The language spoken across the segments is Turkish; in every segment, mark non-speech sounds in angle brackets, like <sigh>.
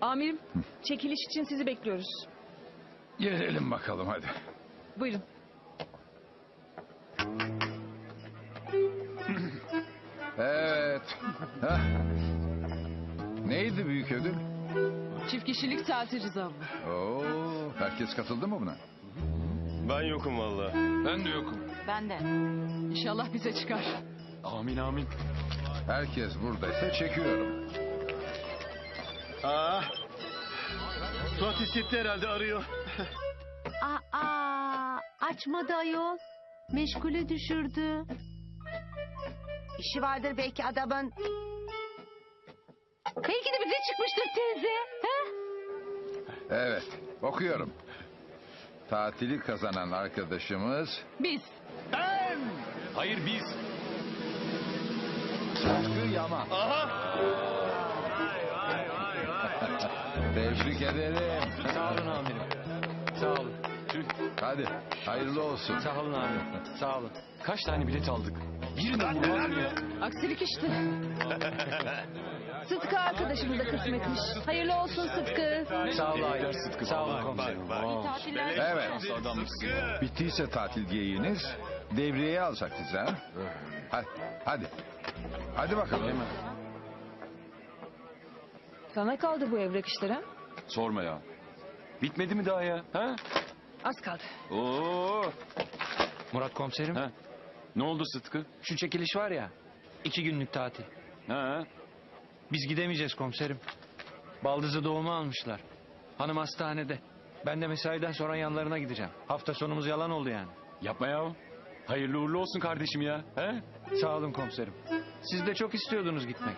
Amirim, çekiliş için sizi bekliyoruz. Gelelim bakalım hadi. Buyurun. Evet. Hah. Neydi büyük ödül? Çift kişilik tatil rızamı. Oo, herkes katıldı mı buna? Ben yokum valla. Ben de yokum. Ben de. İnşallah bize çıkar. Amin amin. Herkes buradaysa çekiyorum. Suat hissetti herhalde arıyor. Aa, açmadı ayol. Meşgule düşürdü. İşi vardır belki adamın. Belki de bize çıkmıştır teyze. He? Evet, okuyorum. Tatili kazanan arkadaşımız Biz. Hayır biz. Sıtkı Yama. Aha. Tebrik ederim. Sağ olun amirim. Sağ olun. Tüh. Hadi, hayırlı olsun. Sağ olun amirim. Sağ olun. Kaç tane bilet aldık? Birine vurmaz mı ya? Aksilik işte. Sıtkı arkadaşımıza kısmetmiş. Hayırlı olsun Sıtkı. Sağ olun Aydın. Sıtkı. Sağ olun komiserim. Evet, bittiyse tatil geyiniz. Devreye alacaktınız ha. Hadi, hadi. Hadi bakalım. Sana kaldı bu evrak işlere. Sorma ya. Bitmedi mi daha ya? Ha? Az kaldı. Oo. Murat komiserim. Ha. Ne oldu Sıtkı? Şu çekiliş var ya. iki günlük tatil. Ha? Biz gidemeyeceğiz komiserim. Baldızı doğuma almışlar. Hanım hastanede. Ben de mesaiden sonra yanlarına gideceğim. Hafta sonumuz yalan oldu yani. Yapma ya. Hayırlı uğurlu olsun kardeşim ya. He? Sağ olun komiserim. Siz de çok istiyordunuz gitmek.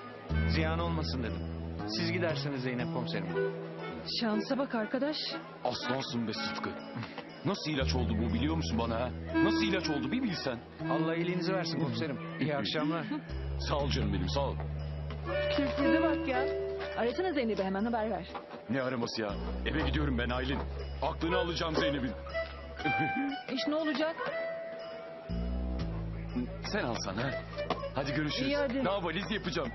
Ziyan olmasın dedim. Siz gidersiniz Zeynep komiserim. Şansa bak arkadaş. Aslansın be Sıtkı. Nasıl ilaç oldu bu biliyor musun bana ha? Nasıl ilaç oldu bir bilsen. Allah iyiliğinizi versin komiserim. İyi akşamlar. <laughs> Sağ ol canım benim sağ ol. Size bak ya. Arasana Zeynep'i hemen haber ver. Ne araması ya? Eve gidiyorum ben Aylin. Aklını alacağım Zeynep'in. <laughs> İş ne olacak? Sen alsan ha. Hadi görüşürüz. İyi, hadi. Daha valiz yapacağım.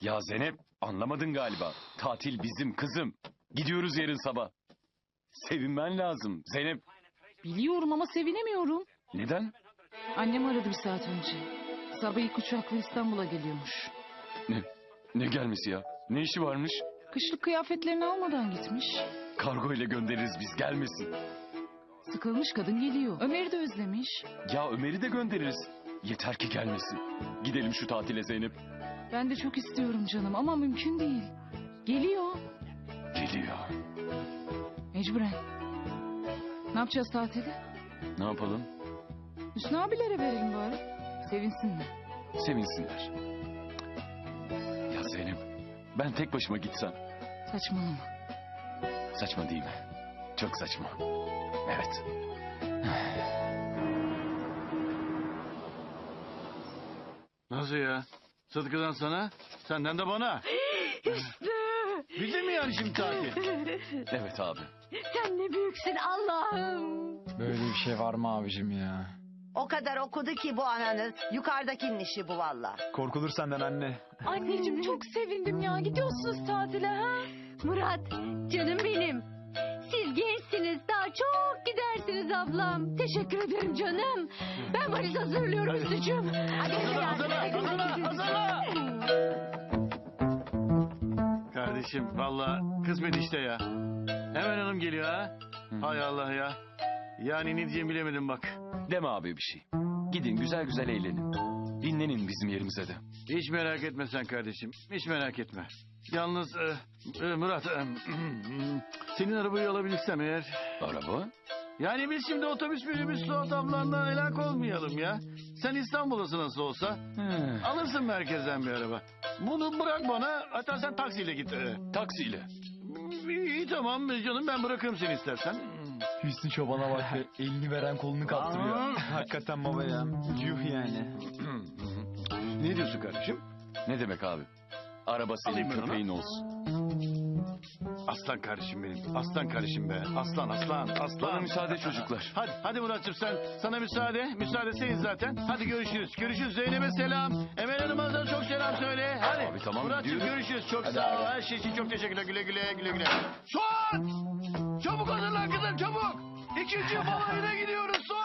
Ya Zeynep anlamadın galiba. Tatil bizim kızım. Gidiyoruz yarın sabah. Sevinmen lazım Zeynep. Biliyorum ama sevinemiyorum. Neden? Annem aradı bir saat önce. Sabah ilk uçakla İstanbul'a geliyormuş. Ne, ne gelmesi ya? Ne işi varmış? Kışlık kıyafetlerini almadan gitmiş. Kargo ile göndeririz biz gelmesin. Sıkılmış kadın geliyor. Ömer'i de özlemiş. Ya Ömer'i de göndeririz. Yeter ki gelmesin. Gidelim şu tatile Zeynep. Ben de çok istiyorum canım ama mümkün değil. Geliyor. Geliyor. Mecburen. Ne yapacağız tatili? Ne yapalım? Hüsnü abilere verelim bari. Sevinsinler. Sevinsinler. Ya Zeynep ben tek başıma gitsem. Saçmalama. Saçma değil mi? Çok saçma. Evet. Nasıl ya? Sıtkı'dan sana, senden de bana. <gasps> Bildin mi yani şimdi tatil? <laughs> Evet abi. Sen ne büyüksün Allah'ım. Böyle bir şey var mı abicim ya? O kadar okudu ki bu ananız. Yukarıdakinin işi bu valla. Korkulur senden anne. Anneciğim çok sevindim ya. Gidiyorsunuz tatile ha? Murat, canım benim. Siz gençsiniz. Daha çok gidersiniz ablam. Teşekkür ederim canım. Ben valiz hazırlıyorum Üstücüğüm. Hadi Hazırla, hazırla, hazırla, hazırla. Kardeşim valla kısmet işte ya. Hemen hanım geliyor ha. Hay Allah ya. Yani ne diyeceğimi bilemedim bak. Deme abi bir şey. Gidin güzel güzel eğlenin. Dinlenin bizim yerimize de. Hiç merak etme sen kardeşim. Hiç merak etme. Yalnız e, e, Murat e, <clears throat> senin arabayı alabilirsem eğer. Araba? Yani biz şimdi otobüs minibüs Suat ablanla helak olmayalım ya. Sen İstanbul'dasın nasıl olsa. He. Alırsın merkezden bir araba. Bunu bırak bana. Hatta sen taksiyle git. Ee, Taksiyle. İyi tamam canım ben bırakırım seni istersen. Hüsnü çobana bak be. Elini veren kolunu kaptırıyor. Hakikaten baba ya. Yuh yani. ne diyorsun kardeşim? Ne demek abi? Araba senin Alayım ben onu. köpeğin olsun. Aslan kardeşim benim. Aslan kardeşim be. Aslan aslan aslan. Bana müsaade çocuklar. Hadi hadi Murat'cığım sen sana müsaade. Müsaade senin zaten. Hadi görüşürüz. Görüşürüz. Zeynep'e selam. Emel Hanım'a da çok selam söyle. Hadi. Abi tamam, gidiyorum. görüşürüz. Çok sağ ol. Her şey için çok teşekkürler. Güle güle güle güle. Suat! Çabuk hazırlan kızım çabuk. İkinci balayına gidiyoruz Suat.